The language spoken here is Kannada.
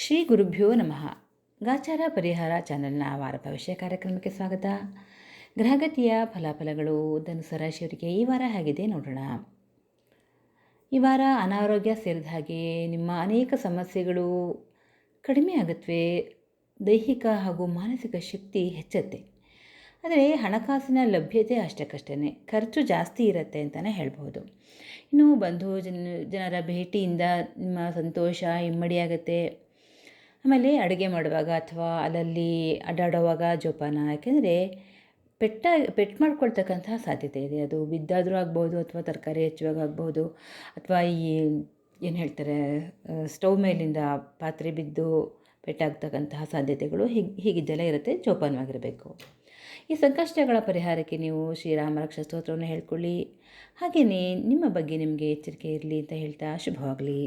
ಶ್ರೀ ಗುರುಭ್ಯೋ ನಮಃ. ಗಾಚಾರ ಪರಿಹಾರ ಚಾನಲ್ನ ವಾರ ಭವಿಷ್ಯ ಕಾರ್ಯಕ್ರಮಕ್ಕೆ ಸ್ವಾಗತ. ಗ್ರಹಗತಿಯ ಫಲಾಫಲಗಳು ಧನುಸು ರಾಶಿಯವರಿಗೆ ಈ ವಾರ ಹೇಗಿದೆ ನೋಡೋಣ. ಈ ವಾರ ಅನಾರೋಗ್ಯ ಸೇರಿದ ಹಾಗೆ ನಿಮ್ಮ ಅನೇಕ ಸಮಸ್ಯೆಗಳು ಕಡಿಮೆ ಆಗುತ್ತವೆ ದೈಹಿಕ ಹಾಗೂ ಮಾನಸಿಕ ಶಕ್ತಿ ಹೆಚ್ಚುತ್ತೆ. ಆದರೆ ಹಣಕಾಸಿನ ಲಭ್ಯತೆ ಅಷ್ಟಕ್ಕಷ್ಟೇ ಖರ್ಚು ಜಾಸ್ತಿ ಇರುತ್ತೆ ಅಂತಲೇ ಹೇಳ್ಬೋದು. ಇನ್ನು ಬಂಧು ಜನ, ಜನರ ಭೇಟಿಯಿಂದ ನಿಮ್ಮ ಸಂತೋಷ ಇಮ್ಮಡಿಯಾಗುತ್ತೆ ಆಮೇಲೆ ಅಡುಗೆ ಮಾಡುವಾಗ ಅಥವಾ ಅಲ್ಲಲ್ಲಿ ಅಡ್ಡಾಡೋವಾಗ ಜೋಪಾನ, ಯಾಕೆಂದರೆ ಪೆಟ್ಟ ಪೆಟ್ಟು ಮಾಡ್ಕೊಳ್ತಕ್ಕಂತಹ ಸಾಧ್ಯತೆ ಇದೆ. ಅದು ಬಿದ್ದಾದರೂ ಆಗ್ಬೋದು ಅಥವಾ ತರಕಾರಿ ಹೆಚ್ಚುವಾಗ ಆಗ್ಬೋದು ಅಥವಾ ಈ ಏನು ಹೇಳ್ತಾರೆ ಸ್ಟವ್ ಮೇಲಿಂದ ಪಾತ್ರೆ ಬಿದ್ದು ಪೆಟ್ಟಾಗ್ತಕ್ಕಂತಹ ಸಾಧ್ಯತೆಗಳು ಹೀಗೆ, ಹೀಗಿದ್ದೆಲ್ಲ ಇರುತ್ತೆ, ಜೋಪಾನವಾಗಿರಬೇಕು. ಈ ಸಂಕಷ್ಟಗಳ ಪರಿಹಾರಕ್ಕೆ ನೀವು ಶ್ರೀರಾಮ ರಕ್ಷ ಸ್ತೋತ್ರವನ್ನು ಹೇಳ್ಕೊಳ್ಳಿ. ಹಾಗೆಯೇ ನಿಮ್ಮ ಬಗ್ಗೆ ನಿಮಗೆ ಎಚ್ಚರಿಕೆ ಇರಲಿ ಅಂತ ಹೇಳ್ತಾ ಶುಭವಾಗಲಿ.